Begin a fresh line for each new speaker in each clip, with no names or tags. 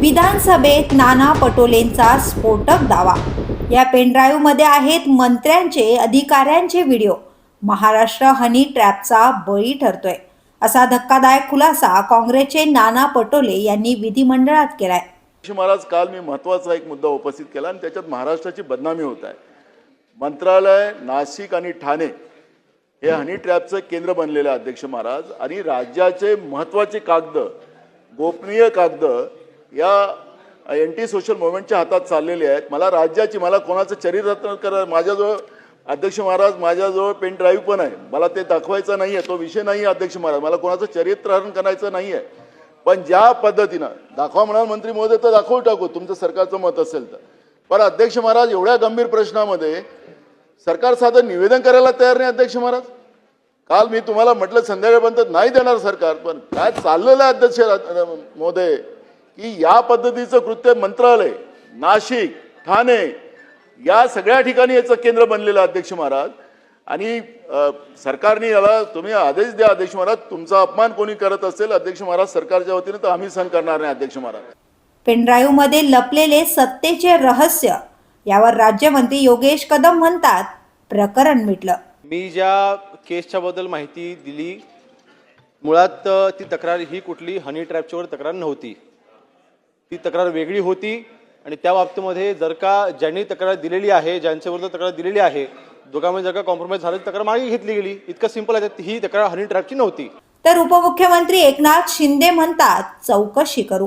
विधानसभेत नाना पटोलेंचा स्फोटक दावा. या पेनड्राईव्हमध्ये आहेत मंत्र्यांचे अधिकाऱ्यांचे व्हिडिओ. महाराष्ट्र हनी ट्रॅपचा बळी ठरतोय. असा धक्कादायक खुलासा काँग्रेसचे नाना पटोले यांनी विधिमंडळात केलाय.
महाराज काल मी महत्त्वाचा एक मुद्दा उपस्थित केला आणि त्याच्यात महाराष्ट्राची बदनामी होत आहे. मंत्रालय नाशिक आणि ठाणे हे हनी ट्रॅपचं केंद्र बनलेलं अध्यक्ष महाराज. आणि राज्याचे महत्त्वाचे कागद गोपनीय कागद या एन टी सोशल मुवमेंटच्या हातात चाललेली आहेत. मला राज्याची मला कोणाचं चरित्र करा माझ्याजवळ अध्यक्ष महाराज माझ्याजवळ पेन ड्राईव्ह पण आहे. मला ते दाखवायचं नाही आहे तो विषय नाही आहे अध्यक्ष महाराज. मला कोणाचं चरित्रहरण करायचं नाही आहे पण ज्या पद्धतीनं दाखवा म्हणाल मंत्री महोदय तर दाखवू टाकू तुमचं सरकारचं मत असेल तर. पण अध्यक्ष महाराज एवढ्या गंभीर प्रश्नामध्ये सरकार साधं निवेदन करायला तयार नाही अध्यक्ष महाराज? काल मी तुम्हाला म्हटलं संध्याकाळपर्यंत नाही देणार सरकार पण काय चाललेलं आहे अध्यक्ष महोदय? की या पद्धतीचं कृत्य मंत्रालय नाशिक ठाणे या सगळ्या ठिकाणी याचं केंद्र बनलेलं अध्यक्ष महाराज. आणि सरकारने याला तुम्ही आदेश द्या अध्यक्ष महाराज. तुमचा अपमान कोणी करत असेल अध्यक्ष महाराज सरकारच्या वतीने तर आम्ही सहन करणार नाही अध्यक्ष महाराज.
पेनड्राईव्हमध्ये लपलेले सत्तेचे रहस्य यावर राज्यमंत्री योगेश कदम म्हणतात प्रकरण मिटलं.
मी ज्या केसच्या बद्दल माहिती दिली मुळात ती तक्रार ही कुठली हनी ट्रॅपच्यावर तक्रार नव्हती. ती तक्रार वेगळी होती आणि त्या बाबतीमध्ये जर का ज्यांनी तक्रार दिलेली आहे ज्यांच्याविरुद्ध तक्रार दिलेली आहे दोघांमध्ये जर का कॉम्प्रोमाइज झालं तक्रार मागे घेतली गेली. इतकं सिंपल आहे ही तक्रार हनी ट्रॅपची नव्हती.
तर उपमुख्यमंत्री एकनाथ शिंदे म्हणतात चौकशी करू.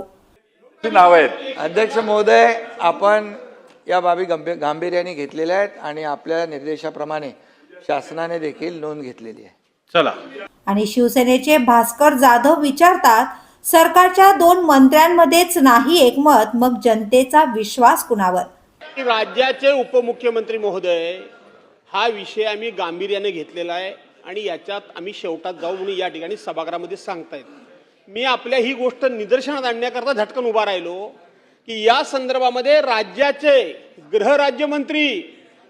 नाव आहेत.
अध्यक्ष महोदय आपण या बाबी गंभीर गांभीर्याने घेतलेल्या आहेत आणि आपल्या निर्देशाप्रमाणे शासनाने देखील नोंद घेतलेली आहे.
चला.
आणि शिवसेनेचे भास्कर जाधव विचारतात सरकारच्या दोन मंत्र्यांमध्येच नाही एकमत मग जनतेचा विश्वास कुणावर?
राज्याचे उपमुख्यमंत्री महोदय हा विषय आम्ही गांभीर्याने घेतलेला आहे आणि याच्यात आम्ही शेवटात जाऊ म्हणून या ठिकाणी सभागृहामध्ये सांगतायत. मी आपल्या ही गोष्ट निदर्शनात आणण्याकरता झटकन उभा राहिलो की या संदर्भामध्ये राज्याचे गृहराज्यमंत्री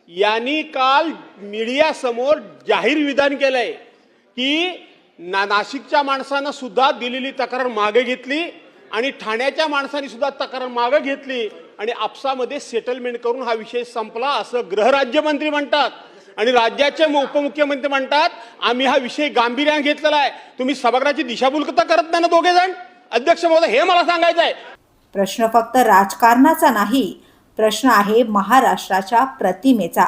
यांनी काल मीडियासमोर जाहीर विधान केलंय की ना नाशिकच्या माणसानं सुद्धा दिलेली तक्रार मागे घेतली आणि ठाण्याच्या माणसांनी सुद्धा तक्रार मागे घेतली आणि आपसामध्ये सेटलमेंट करून हा विषय संपला असं गृहराज्यमंत्री म्हणतात. आणि राज्याचे उपमुख्यमंत्री म्हणतात आम्ही हा विषय गांभीर्याने घेतलेला आहे. तुम्ही सभागृहाची दिशाभूल करत नाही ना दोघे जण अध्यक्ष महोदय हे मला सांगायचं आहे.
प्रश्न फक्त राजकारणाचा नाही प्रश्न आहे महाराष्ट्राच्या प्रतिमेचा.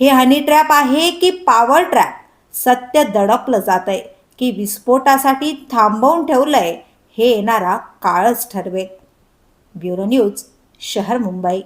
हे हनी ट्रॅप आहे की पॉवर ट्रॅप सत्य दडपलं जात आहे की विस्फोटासाठी थांबवून ठेवलंय हे येणारा काळच ठरवेल. ब्युरो न्यूज शहर मुंबई.